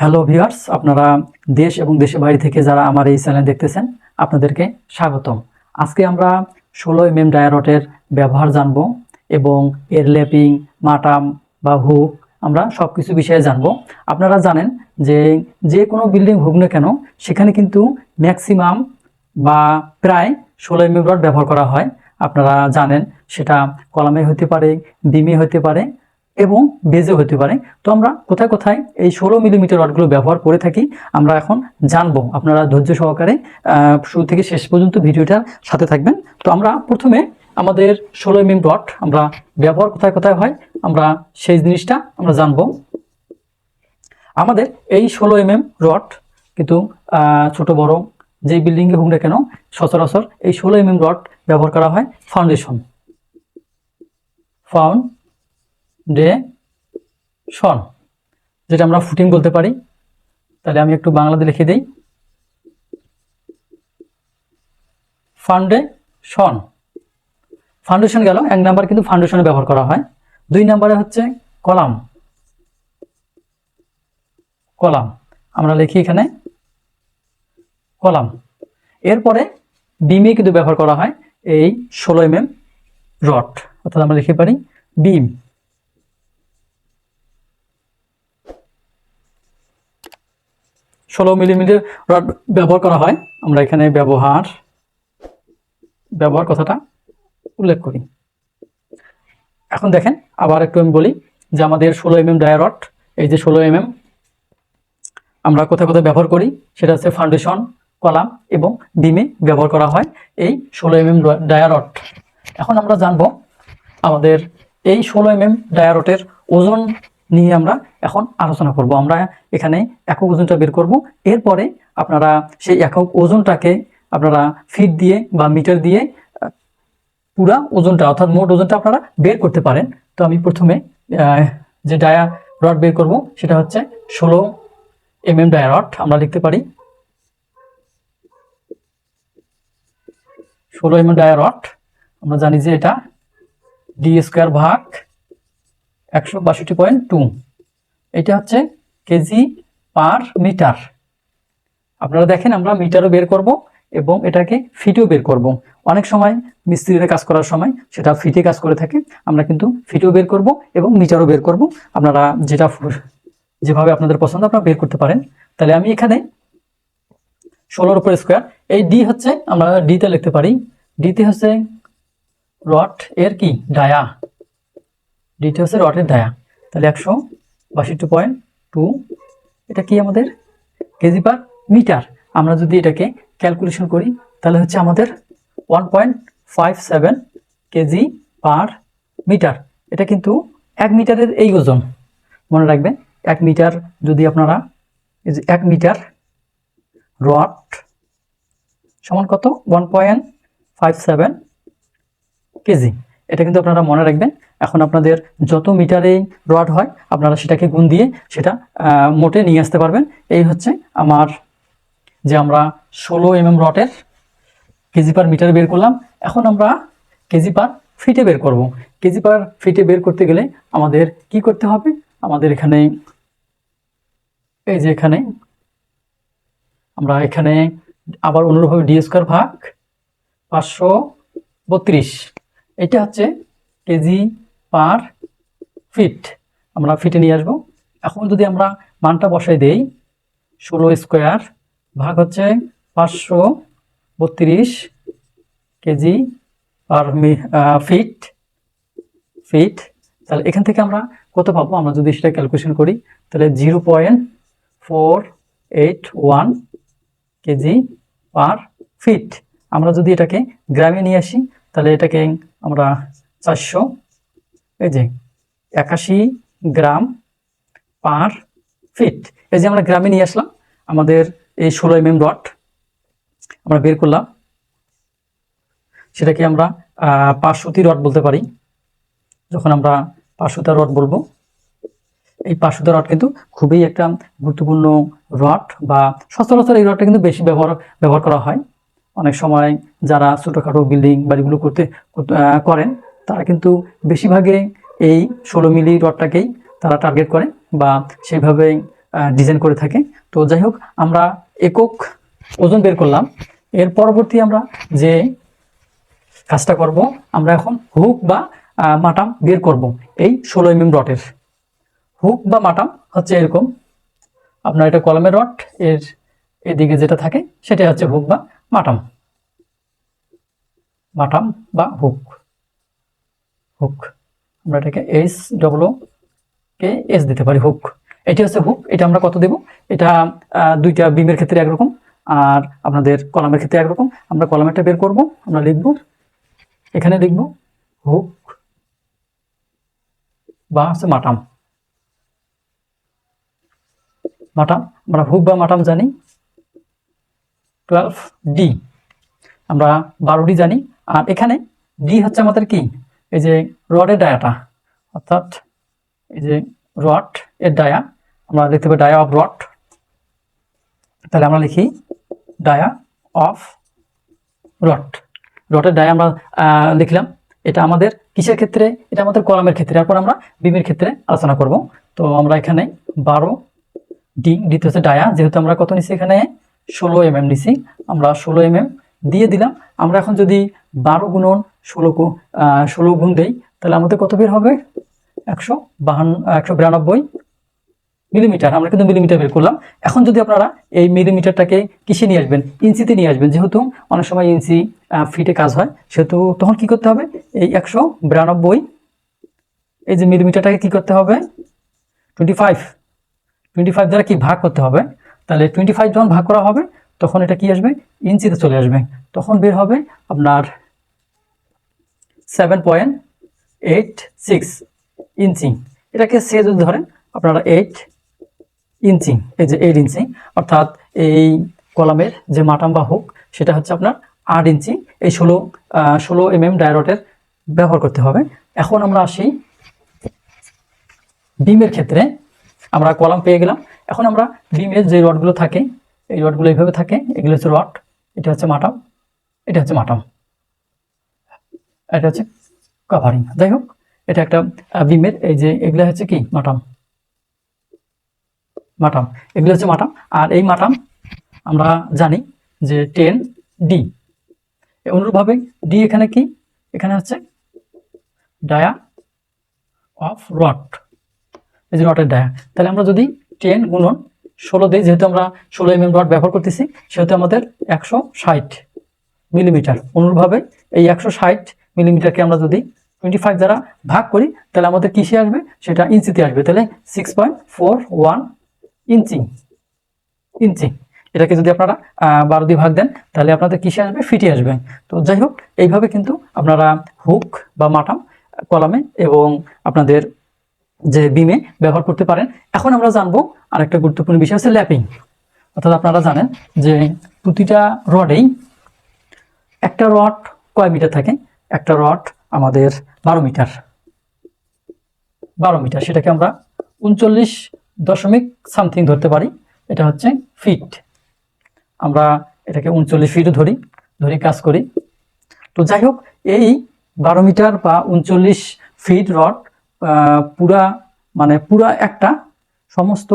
Hello viewers আপনারা দেশ এবং দেশের বাইরে থেকে যারা আমার এই চ্যানেল দেখতেছেন, আপনাদেরকে স্বাগতম। আজকে আমরা ষোলো এম এম ডায়ারটের ব্যবহার জানব এবং এর ল্যাপিং, মাটাম বা হুক আমরা সব কিছু বিষয়ে জানব। আপনারা জানেন যে যে কোনো বিল্ডিং হোক না কেন, সেখানে কিন্তু ম্যাক্সিমাম বা প্রায় ষোলো এম এম রড ব্যবহার করা হয়। আপনারা জানেন সেটা কলামে হতে পারে, বিমে হতে পারে এবং বেজে হতে পারে। তো আমরা কোথায় কোথায় এই ষোলো মিলিমিটার রডগুলো ব্যবহার করে থাকি, আমরা এখন জানব। আপনারা ধৈর্য সহকারে শুরু থেকে শেষ পর্যন্ত ভিডিওটার সাথে থাকবেন। তো আমরা প্রথমে আমাদের ষোলো এম রড আমরা ব্যবহার কোথায় কোথায় হয়, আমরা সেই জিনিসটা আমরা জানব। আমাদের এই ষোলো এম এম রড কিন্তু ছোট, বড় যে বিল্ডিংয়ে হোক না কেন, সচরাচর এই ষোলো এম এম রড ব্যবহার করা হয় ফাউন্ডেশন ফাউন্ড ডে শন, যেটা আমরা ফুটিং বলতে পারি, তাহলে আমি একটু বাংলাতে লিখে দিই। ফাউন্ডেশন ফাউন্ডেশন গেল, এক নাম্বার কিন্তু ফাউন্ডেশনে ব্যবহার করা হয়। দুই নাম্বারে হচ্ছে কলাম। কলাম। আমরা লিখি এখানে কলাম। এরপরে বিমে কিন্তু ব্যবহার করা হয়, এই ষোলো এম এম রড অর্থাৎ আমরা লিখে পারি বিম ষোলো মিলিমিটার রড ব্যবহার করা হয়। আমরা এখানে ব্যবহার ব্যবহার কথাটা উল্লেখ করি। এখন দেখেন, আবার একটু আমি বলি যে আমাদের ষোলো এম এম ডায়ারট এই যে ষোলো এম এম আমরা কোথায় কোথায় ব্যবহার করি, সেটা হচ্ছে ফাউন্ডেশন, কলাম এবং বিমে ব্যবহার করা হয় এই ষোলো এম এম ডায়ারট এখন আমরা জানব আমাদের এই ষোলো এম এম ডায়ারটের ওজন নিয়ে আমরা এখন আলোচনা করব। আমরা এখানে একক ওজনটা বের করব। এরপরে আপনারা সেই একক ওজনটাকে আপনারা ফিট দিয়ে বা মিটার দিয়ে পুরা ওজনটা অর্থাৎ মোট ওজনটা আপনারা বের করতে পারেন। তো আমি প্রথমে যে ডায়া রড বের করব সেটা হচ্ছে ষোলো এম এম ডায়া রড আমরা লিখতে পারি। ষোলো এম এম ডায়া রড আমরা জানি যে এটা ডি স্কোয়ার ভাগ একশো বাষট্টি পয়েন্ট টু এটা হচ্ছে কেজি পার মিটার। আপনারা দেখেন, আমরা মিটারও বের করব এবং এটাকে ফিটেও বের করব। অনেক সময় মিস্ত্রিরা কাজ করার সময় সেটা ফিটে কাজ করে থাকে, আমরা কিন্তু ফিটেও বের করব এবং মিটারও বের করব। আপনারা যেটা যেভাবে আপনাদের পছন্দ, আপনারা বের করতে পারেন। তাহলে আমি এখানে ষোলোর উপর স্কোয়ার এই ডি হচ্ছে, আমরা ডিতে লিখতে পারি। ডিতে হচ্ছে রড এর কি? ডায়া। ডিটি হচ্ছে রটের দায়া তাহলে একশো বাষট্টি পয়েন্ট টু এটা কি আমাদের? কেজি পার মিটার আমরা যদি এটাকে ক্যালকুলেশন করি, তাহলে হচ্ছে আমাদের one point five seven KG per metre এটা কিন্তু এক মিটারের এই ওজন। মনে রাখবেন, এক মিটার যদি আপনারা এক মিটার রড সমান কত? One point five seven KG এটা কিন্তু আপনারা মনে রাখবেন এখন আপনাদের যত মিটারে রড হয়, আপনারা সেটাকে গুণ দিয়ে সেটা মোটে নিয়ে আসতে পারবেন। এই হচ্ছে আমার যে আমরা ষোলো এম এম রটের কেজি পার মিটার বের করলাম। এখন আমরা কেজি পার ফিটে বের করব। কেজি পার ফিটে বের করতে গেলে আমাদের কি করতে হবে? আমাদের এখানে এই যে এখানে আমরা এখানে আবার অনুরূপভাবে ডি স্কোয়ার ভাগ পাঁচশো বত্রিশ। এটা হচ্ছে কেজি পার ফিট আমরা ফিটে নিয়ে আসব। এখন যদি আমরা মানটা বসাই দেই, ষোলো স্কোয়ার ভাগ হচ্ছে পাঁচশো বত্রিশ কেজি পার ফিট ফিট তাহলে এখান থেকে আমরা কত পাবো? আমরা যদি সেটা ক্যালকুলেশন করি, তাহলে zero point four eight one KG per feet আমরা যদি এটাকে গ্রামে নিয়ে আসি, তাহলে এটাকে আমরা চারশো এই যে একাশি গ্রাম পার ফিট। এই যে আমরা গ্রামে নিয়ে আসলাম, আমাদের এই ষোলো এম এম রড আমরা বের করলাম। সেটাকে আমরা পাঁচশোটি রড বলতে পারি। যখন আমরা পাঁচশোটা রড বলব, এই পাঁচশোটা রড কিন্তু খুবই একটা গুরুত্বপূর্ণ রড বা সচরাচর এই রডটা কিন্তু বেশি ব্যবহার ব্যবহার করা হয়। অনেক সময় যারা ছোটোখাটো বিল্ডিং বাড়িগুলো করতে করেন তারা কিন্তু বেশিরভাগে এই ষোলো মিলি রডটাকেই তারা টার্গেট করে বা সেইভাবে ডিজাইন করে থাকে। তো যাই হোক, আমরা একক ওজন বের করলাম। এর পরবর্তী আমরা যে কাজটা করব, আমরা এখন হুক বা মাটাম বের করব এই ষোলো এম এম রটের হুক বা মাটাম হচ্ছে এরকম। আপনার এটা কলমের রড, এর এদিকে যেটা থাকে সেটাই হচ্ছে হুক বা মাটাম। মাটাম বা হুক। হুক আমরা এটাকে এস ডবল কে এস দিতে পারি হুক এটি হচ্ছে হুক এটা আমরা কত দেব? এটা দুইটা বিমের ক্ষেত্রে একরকম, আর আপনাদের কলামের ক্ষেত্রে একরকম। আমরা কলামেরটা বের করব, আমরা লিখব, এখানে লিখব হুক বা হচ্ছে মাটাম। মাটাম, আমরা হুক বা মাটাম জানি। টুয়েলভ ডি আমরা বারো ডি জানি। আর এখানে ডি হচ্ছে আমাদের কি? এই যে রডের ডায়াটা, অর্থাৎ এই যে রড এর ডায়া, আমরা দেখতে পাই ডায়া অফ রড তাহলে আমরা লিখি ডায়া অফ রড রডের ডায়া আমরা লিখলাম, এটা আমাদের কিসের ক্ষেত্রে? এটা আমাদের কলামের ক্ষেত্রে। এরপর আমরা বিমের ক্ষেত্রে আলোচনা করব। তো আমরা এখানে বারো ডি ডিতে হচ্ছে ডায়া। যেহেতু আমরা কত নিছি এখানে? ষোলো এম এম নিছি। আমরা ষোলো এম এম দিয়ে দিলাম। আমরা এখন যদি বারো গুণন ষোলো ষোলো গুণ দেই, তাহলে আমাদের কত বের হবে? একশো বাহান্ন, একশো বিরানব্বই মিলিমিটার আমরা কিন্তু মিলিমিটার বের করলাম। এখন যদি আপনারা এই মিলিমিটারটাকে কিসে নিয়ে আসবেন? ইঞ্চিতে নিয়ে আসবেন। যেহেতু অনেক সময় ইঞ্চি ফিটে কাজ হয়, সেহেতু তখন কি করতে হবে? এই একশো বিরানব্বই, এই যে মিলিমিটারটাকে কি করতে হবে? টোয়েন্টি ফাইভ টোয়েন্টি ফাইভ দ্বারা কি ভাগ করতে হবে? তাহলে টোয়েন্টি ফাইভ যখন ভাগ করা হবে তখন এটা কি আসবে? ইঞ্চিতে চলে আসবে। তখন বের হবে আপনার seven point eight six inch. এটাকে সে যদি ধরেন, আপনারা এইট ইঞ্চি, এই যে এইট ইঞ্চি, অর্থাৎ এই কলামের যে মাটাম বা হুক, সেটা হচ্ছে আপনার আট ইঞ্চি। এই ষোলো ষোলো এম এম ডায়রটের ব্যবহার করতে হবে। এখন আমরা আসি বিমের ক্ষেত্রে। আমরা কলাম পেয়ে গেলাম। এখন আমরা বিমের যে রডগুলো থাকে এই রডগুলো এইভাবে থাকে, এগুলো হচ্ছে রড, এটা হচ্ছে মাটাম, এটা হচ্ছে মাটাম। এটা হচ্ছে কাভারিং যাই হোক, এটা একটা বিমের, এই যে এগুলো হচ্ছে কি? মাটাম। মাটাম। এগুলো হচ্ছে মাটাম। আর এই মাটাম আমরা জানি যে টেন ডি অনুরূপভাবে ডি এখানে কি? এখানে হচ্ছে ডায়া অফ রড এই যে রটের ডায়া তাহলে আমরা যদি টেন গুণন ষোলো দিই যেহেতু আমরা ষোলো এম এম রড ব্যবহার করতেছি, সেহেতু আমাদের একশো ষাট মিলিমিটার অনুরূপভাবে এই একশো ষাট মিলিমিটারকে আমরা যদি টোয়েন্টি ফাইভ দ্বারা ভাগ করি, তাহলে আমাদের কিসে আসবে? সেটা ইঞ্চিতে আসবে। তাহলে six point four one inch inch. এটাকে যদি আপনারা বারো দিয়ে ভাগ দেন, তাহলে আপনাদের কিসে আসবে? ফিটে আসবে। তো যাই হোক, এইভাবে কিন্তু আপনারা হুক বা মাটাম, কলামে এবং আপনাদের যে বিমে ব্যবহার করতে পারেন। এখন আমরা জানব আরেকটা গুরুত্বপূর্ণ বিষয় হচ্ছে ল্যাপিং। অর্থাৎ আপনারা জানেন যে প্রতিটা রডেই একটা রড কয় মিটার থাকে? একটা রড আমাদের বারো মিটার। বারো মিটার, সেটাকে আমরা উনচল্লিশ দশমিক সামথিং ধরতে পারি। এটা হচ্ছে ফিট আমরা এটাকে উনচল্লিশ ফিটও ধরি, ধরে কাজ করি। তো যাই হোক, এই বারো মিটার বা উনচল্লিশ ফিট রড পুরা মানে পুরা একটা সমস্ত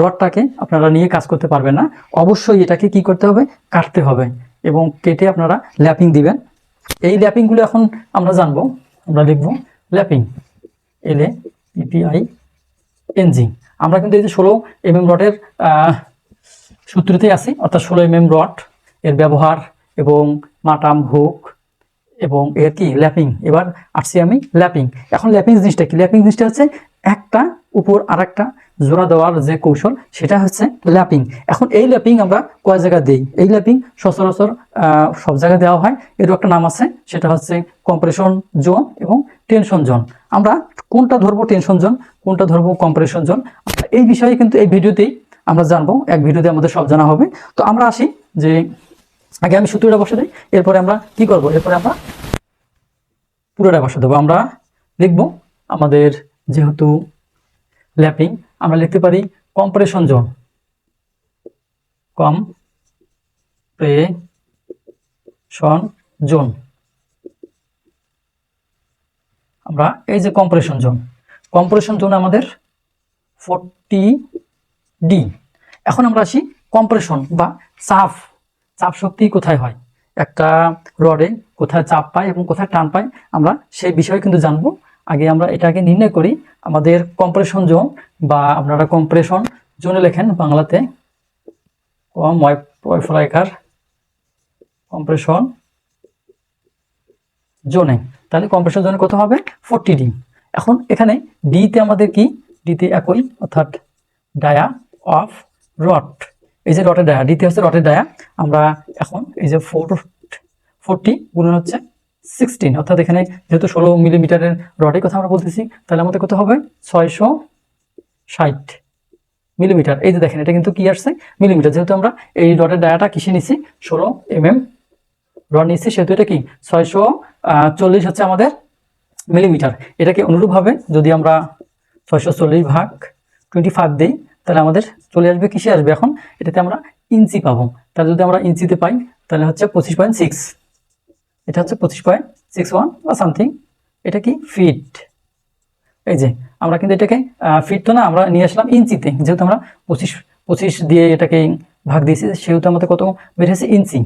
রডটাকে আপনারা নিয়ে কাজ করতে পারবেন না। অবশ্যই এটাকে কি করতে হবে? কাটতে হবে এবং কেটে আপনারা ল্যাপিং দিবেন। এই ল্যাপিংগুলো এখন আমরা জানব, আমরা লিখব lapping, L A P P I N G. আমরা কিন্তু এই যে ষোলো এম এম রডের সূত্রতেই আছি, অর্থাৎ ষোলো এম এম রড, এর ব্যবহার এবং মাটাম, হুক এবং এর কি? ল্যাপিং। এবার আসছি আমি ল্যাপিং। এখন ল্যাপিং জিনিসটা কি? ল্যাপিং জিনিসটা হচ্ছে একটা উপর আর একটা জোড়া দেওয়ার যে কৌশল, সেটা হচ্ছে ল্যাপিং। এখন এই ল্যাপিং আমরা কয় জায়গায় দিই? এই ল্যাপিং সচরাচর সব জায়গায় দেওয়া হয়। এরও একটা নাম আছে, সেটা হচ্ছে কম্প্রেশন জোন এবং টেনশন জোন। আমরা কোনটা ধরবো টেনশন জোন, কোনটা ধরবো কম্প্রেশন জোন? এই বিষয়ে কিন্তু এই ভিডিওতেই আমরা জানব। এক ভিডিওতে আমাদের সব জানা হবে। তো আমরা আসি যে আগে আমি সূত্রটা বসে দিই, এরপরে আমরা কি করব? এরপরে আমরা পুরোটা বসে দেবো। আমরা লিখব আমাদের যেহেতু ল্যাপিং, আমরা লিখতে পারি কম্প্রেশন জোন। Compression zone. আমরা এই যে কম্প্রেশন জোন কম্প্রেশন জোন আমাদের ফোরটি ডি। এখন আমরা আসি কম্প্রেশন বা চাপ চাপ শক্তি কোথায় হয়? একটা রডে কোথায় চাপ পায় এবং কোথায় টান পায়, আমরা সেই বিষয়ে কিন্তু জানব। আগে আমরা এটাকে নির্ণয় করি। আমাদের কম্প্রেশন জোন বা আপনারা কম্প্রেশন জোনে লেখেন বাংলাতে। কম্প্রেশন জোনে তাহলে কম্প্রেশন জোনে কত হবে? ফোরটি ডি এখন এখানে ডিতে আমাদের কি? ডিতে একই, অর্থাৎ ডায়া অফ রড এই যে রটের ডায়া ডিতে হচ্ছে রটের ডায়া আমরা এখন এই যে ফোর ফোরটি গুণন হচ্ছে সিক্সটিন অর্থাৎ এখানে যেহেতু ষোলো মিলিমিটারের রডের কথা আমরা বলতেছি, তাহলে আমাদের কত হবে? ছয়শো ষাট মিলিমিটার এই যে দেখেন, এটা কিন্তু কি আসছে? মিলিমিটার যেহেতু আমরা এই রডের ডায়াটা কিসে নিছি? ষোলো এম এম রড নিচ্ছি সেহেতু এটা কি? ছয়শো চল্লিশ হচ্ছে আমাদের মিলিমিটার এটাকে অনুরূপভাবে যদি আমরা ছয়শো চল্লিশ ভাগ টোয়েন্টি ফাইভ দিই তাহলে আমাদের চলে আসবে, কিসে আসবে এখন? এটাতে আমরা ইঞ্চি পাবো। তাহলে যদি আমরা ইঞ্চিতে পাই, তাহলে হচ্ছে পঁচিশ পয়েন্ট সিক্স এটা হচ্ছে পঁচিশ পয়েন্ট সিক্স ওয়ান বা সামথিং এটা কি? ফিট এই যে, আমরা কিন্তু এটাকে ফিট তো না, আমরা নিয়ে আসলাম ইঞ্চিতে। যেহেতু আমরা পঁচিশ পঁচিশ দিয়ে এটাকে ভাগ দিয়েছি, সেহেতু আমাদের কত বেড়েছে ইঞ্চি।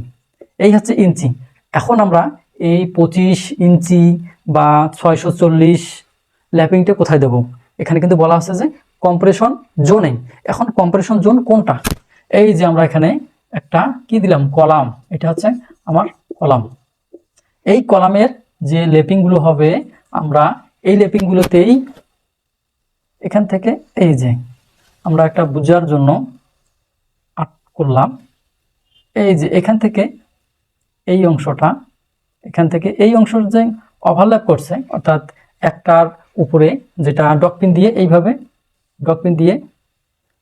এই হচ্ছে ইঞ্চি। এখন আমরা এই পঁচিশ ইঞ্চি বা ছয়শো চল্লিশ ল্যাপিংটা কোথায় দেবো? এখানে কিন্তু বলা আছে যে কম্প্রেশন জোনে এখন কম্প্রেশন জোন কোনটা? এই যে আমরা এখানে একটা কি দিলাম? কলাম। এটা হচ্ছে আমার কলাম। এই কলামের যে লেপিংগুলো হবে, আমরা এই লেপিংগুলোতেই এখান থেকে এই যে আমরা একটা বুঝার জন্য আট করলাম। এই যে এখান থেকে এই অংশটা, এখান থেকে এই অংশের যে ওভারল্যাপ করছে, অর্থাৎ একটার উপরে যেটা ডকপিন দিয়ে এইভাবে ডকপিন দিয়ে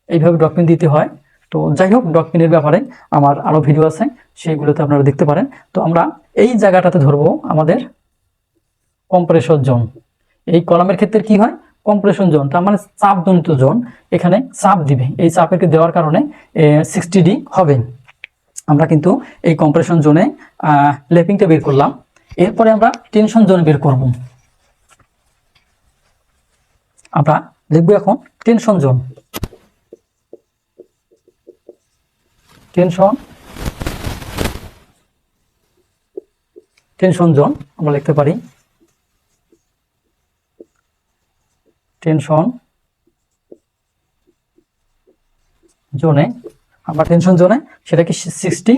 এইভাবে ডকপিন দিতে হয়। তো যাই হোক ডকপিনের ব্যাপারে আমার আরও ভিডিও আছে, সেইগুলোতে আপনারা দেখতে পারেন। তো আমরা এই জায়গাটাতে ধরবো আমাদের কম্প্রেসর জোন এই কলামের ক্ষেত্রে কি হয়? কম্প্রেশন জোন তার মানে চাপজনিত জোন এখানে চাপ দিবে। এই চাপেরকে দেওয়ার কারণে সিক্সটি ডি হবে। আমরা কিন্তু এই কম্প্রেশন জোনে লেপিংটা বের করলাম। এরপরে আমরা টেনশন জোনে বের করব। আমরা লিখব এখন। Tension zone. Tension. Tension zone, আমরা লিখতে পারি। টেনশন জোনে, আমরা টেনশন জোনে, সেটা কি সিক্সটি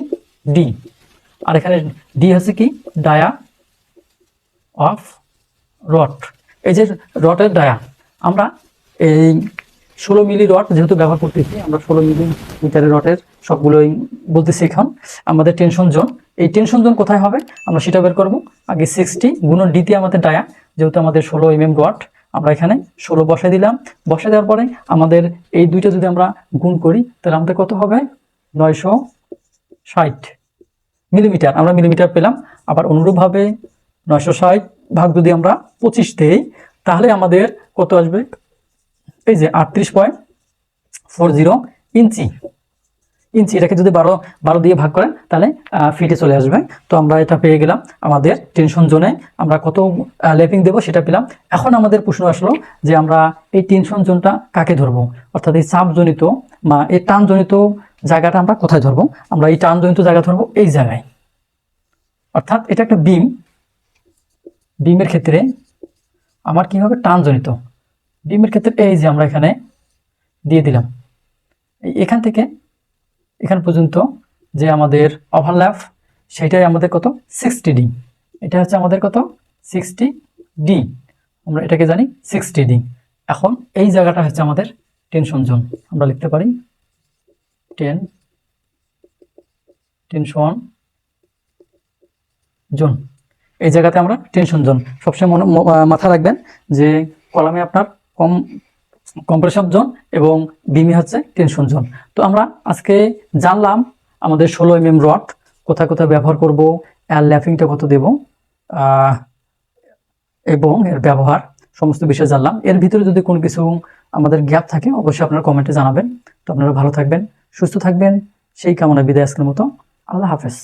ডি আর এখানে ডি হচ্ছে কি? ডায়া অফ রট এই যে রটের ডায়া আমরা এই ষোলো মিলি রড যেহেতু ব্যবহার করতেছি, আমরা ষোলো মিলি মিটারের রডের সবগুলোই বলতেছি এখন, আমাদের টেনশন জোন। এই টেনশন জোন কোথায় হবে? আমরা সেটা বের করব। আগে সিক্সটি গুণন ডিতে আমাদের ডায়া, যেহেতু আমাদের ষোলো এম এম রড, আমরা এখানে ষোলো বসাই দিলাম। বসাই দেওয়ার পরে আমাদের এই দুইটা যদি আমরা গুণ করি, তাহলে আমাদের কত হবে? নয়শো ষাট মিলিমিটার। আমরা মিলিমিটার পেলাম। আবার অনুরূপভাবে নয়শো ষাট ভাগ যদি আমরা পঁচিশ দেই, তাহলে আমাদের কত আসবে? এই যে আটত্রিশ point four zero inch. Inch এটাকে যদি বারো বারো দিয়ে ভাগ করেন, তাহলে ফিটে চলে আসবে। তো আমরা এটা পেয়ে গেলাম আমাদের টেনশন জোনে আমরা কত লেপিং দেবো সেটা পেলাম। এখন আমাদের প্রশ্ন আসলো যে আমরা এই টেনশন জোনটা কাকে ধরবো? অর্থাৎ এই চাপজনিত বা এই টানজনিত জায়গাটা আমরা কোথায় ধরবো? আমরা এই টানজনিত জায়গা ধরবো এই জায়গায়। অর্থাৎ এটা একটা বিম বিমের ক্ষেত্রে আমার কি হবে? টানজনিত বিমের ক্ষেত্রে এই যে আমরা এখানে দিয়ে দিলাম। এখান থেকে এখান পর্যন্ত যে আমাদের ওভারল্যাপ সেটাই আমাদের কত? সিক্সটি ডি এটা হচ্ছে আমাদের কত? সিক্সটি ডি আমরা এটাকে জানি সিক্সটি ডি এখন এই জায়গাটা হচ্ছে আমাদের টেনশন জোন আমরা লিখতে পারি টেন টেনশন জোন এই জায়গাতে আমরা টেনশন জোন সবসময় মনে, ম- মাথায় রাখবেন যে কলামে আপনার কম, কম্প্রেশন জোন এবং বিমি হচ্ছে টেনশন জোন। তো আমরা আজকে জানলাম আমাদের ষোলো এম এম রড, কোথায় কোথায় ব্যবহার করব, এর ল্যাপিংটা কত দেব এবং এর ব্যবহার, সমস্ত বিষয় জানলাম। এর ভিতরে যদি কোনো কিছু আমাদের গ্যাপ থাকে, অবশ্যই আপনারা কমেন্টে জানাবেন। তো আপনারা ভালো থাকবেন, সুস্থ থাকবেন। সেই কামনা বিদায় আজকের মতো। আল্লাহ হাফেজ।